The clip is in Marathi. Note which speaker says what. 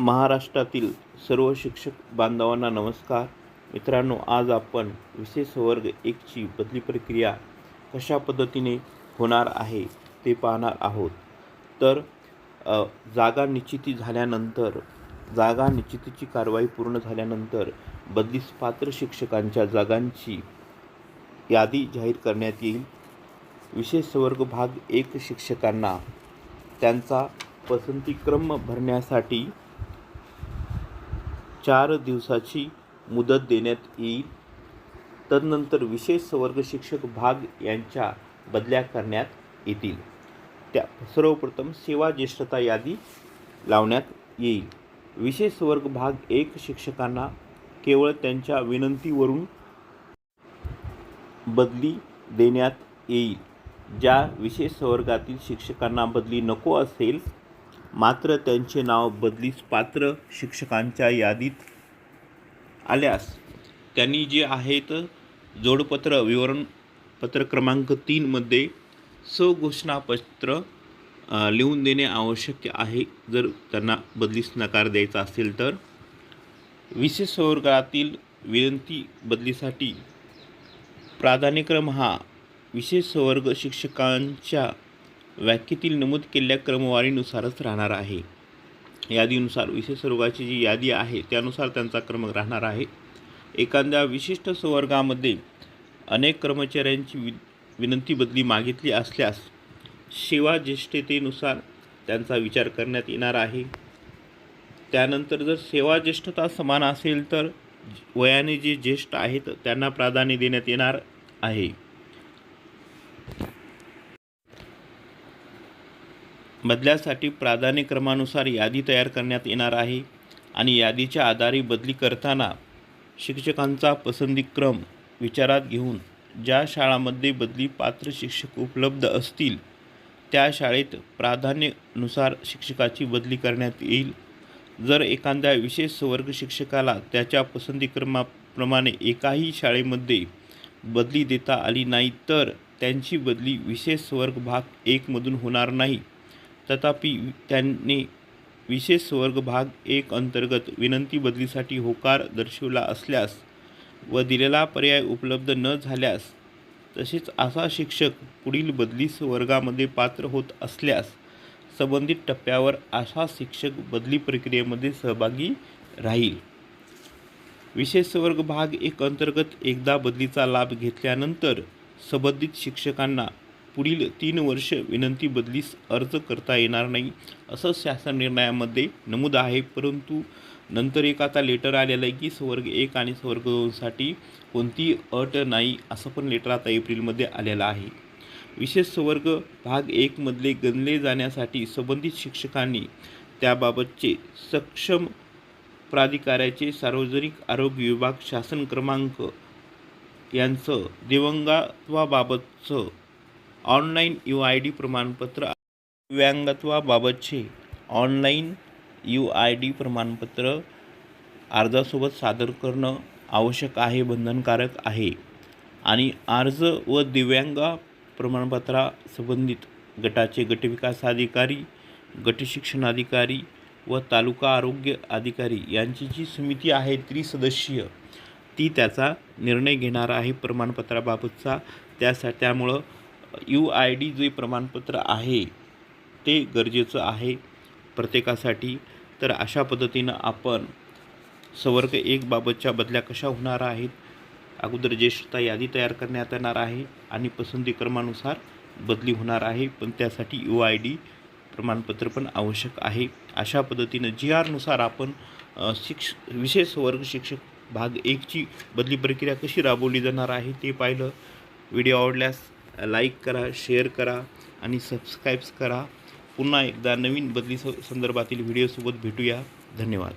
Speaker 1: महाराष्ट्रातील सर्व शिक्षक बांधवांना नमस्कार. मित्रांनो आज आपण विशेष वर्ग एकची बदली प्रक्रिया कशा पद्धतीने होणार आहे ते पाहणार आहोत. तर जागा निश्चिती झाल्यानंतर जागा निश्चितीची कारवाई पूर्ण झाल्यानंतर बदलीस पात्र शिक्षकांच्या जागांची यादी जाहीर करण्यात येईल. विशेष वर्ग भाग एक शिक्षकांना त्यांचा पसंतीक्रम भरण्यासाठी चार दिवसाची मुदत देण्यात येईल. तदनंतर विशेष सवर्ग शिक्षक भाग यांच्या बदल्या करण्यात येतील. त्या सर्वप्रथम सेवा ज्येष्ठता यादी लावण्यात येईल. विशेष वर्ग भाग एक शिक्षकांना केवळ त्यांच्या विनंतीवरून बदली देण्यात येईल. ज्या विशेष वर्गातील शिक्षकांना बदली नको असेल मात्र त्यांचे नाव बदलीस पात्र शिक्षकांच्या यादीत आल्यास त्यांनी जे आहेत जोडपत्र विवरणपत्र क्रमांक तीनमध्ये सघोषणापत्र लिहून देणे आवश्यक आहे. जर त्यांना बदलीस नकार द्यायचा असेल तर विशेष वर्गातील विनंती बदलीसाठी प्राधान्यक्रम हा विशेष वर्ग शिक्षकांच्या व्याख्येतील नमूद केलेल्या क्रमवारीनुसारच राहणार आहे. यादीनुसार विशेष रोगाची जी यादी आहे त्यानुसार त्यांचा क्रम राहणार आहे. एखाद्या विशिष्ट संवर्गामध्ये अनेक कर्मचाऱ्यांची वि विनंती बदली मागितली असल्यास सेवा ज्येष्ठतेनुसार त्यांचा विचार करण्यात येणार आहे. त्यानंतर जर सेवा ज्येष्ठता समान असेल तर वयाने जे ज्येष्ठ आहेत त्यांना प्राधान्य देण्यात येणार आहे. बदल्यासाठी प्राधान्यक्रमानुसार यादी तयार करण्यात येणार आहे आणि यादीच्या आधारे बदली करताना शिक्षकांचा पसंतीक्रम विचारात घेऊन ज्या शाळांमध्ये बदली पात्र शिक्षक उपलब्ध असतील त्या शाळेत प्राधान्यानुसार शिक्षकाची बदली करण्यात येईल. जर एखाद्या विशेष वर्ग शिक्षकाला त्याच्या पसंतीक्रमाप्रमाणे एकाही शाळेमध्ये बदली देता आली नाही तर त्यांची बदली विशेष वर्ग भाग एकमधून होणार नाही. तथापि त्यांनी विशेष वर्ग भाग एक अंतर्गत विनंती बदलीसाठी होकार दर्शवला असल्यास व दिलेला पर्याय उपलब्ध न झाल्यास तसेच असा शिक्षक पुढील बदलीस वर्गामध्ये पात्र होत असल्यास संबंधित टप्प्यावर असा शिक्षक बदली प्रक्रियेमध्ये सहभागी राहील. विशेष वर्ग भाग एक अंतर्गत एकदा बदलीचा लाभ घेतल्यानंतर संबंधित शिक्षकांना पुढील तीन वर्ष विनंती बदलीस अर्ज करता येणार नाही असं शासन निर्णयामध्ये नमूद आहे. परंतु नंतर एक आता लेटर आलेलं आहे की स्वर्ग एक आणि स्वर्ग दोनसाठी कोणती अट नाही असं पण लेटर आता एप्रिलमध्ये आलेलं आहे. विशेष स्वर्ग भाग एकमधले गणले जाण्यासाठी संबंधित शिक्षकांनी त्याबाबतचे सक्षम प्राधिकाऱ्याचे सार्वजनिक आरोग्य विभाग शासन क्रमांक यांचं दिवंगत्वाबाबतचं ऑनलाईन यू आय डी प्रमाणपत्र दिव्यांगत्वाबाबतचे ऑनलाईन यू आय डी प्रमाणपत्र अर्जासोबत सादर करणं आवश्यक आहे बंधनकारक आहे. आणि अर्ज व दिव्यांग प्रमाणपत्रा संबंधित गटाचे गटविकास अधिकारी गटशिक्षणाधिकारी व तालुका आरोग्य अधिकारी यांची जी समिती आहे त्रिसदस्यीय ती त्याचा निर्णय घेणार आहे प्रमाणपत्राबाबतचा. त्यासा त्यामुळं यू आय डी जे प्रमाणपत्र आहे ते गरजेचं आहे प्रत्येकासाठी. तर अशा पद्धतीनं आपण सवर्ग एक बाबतच्या बदल्या कशा होणार आहेत अगोदर ज्येष्ठता यादी तयार करण्यात येणार आहे आणि पसंती क्रमानुसार बदली होणार आहे पण त्यासाठी यू आय डी प्रमाणपत्र पण आवश्यक आहे. अशा पद्धतीनं जी आरनुसार आपण शिक्ष विशेष वर्ग शिक्षक भाग एकची बदली प्रक्रिया कशी राबवली जाणार आहे ते पाहिलं. व्हिडिओ आवडल्यास लाईक करा शेअर करा आणि सबस्क्राईब्स करा. पुन्हा एकदा नवीन बदली स संदर्भातील व्हिडिओसोबत भेटूया. धन्यवाद.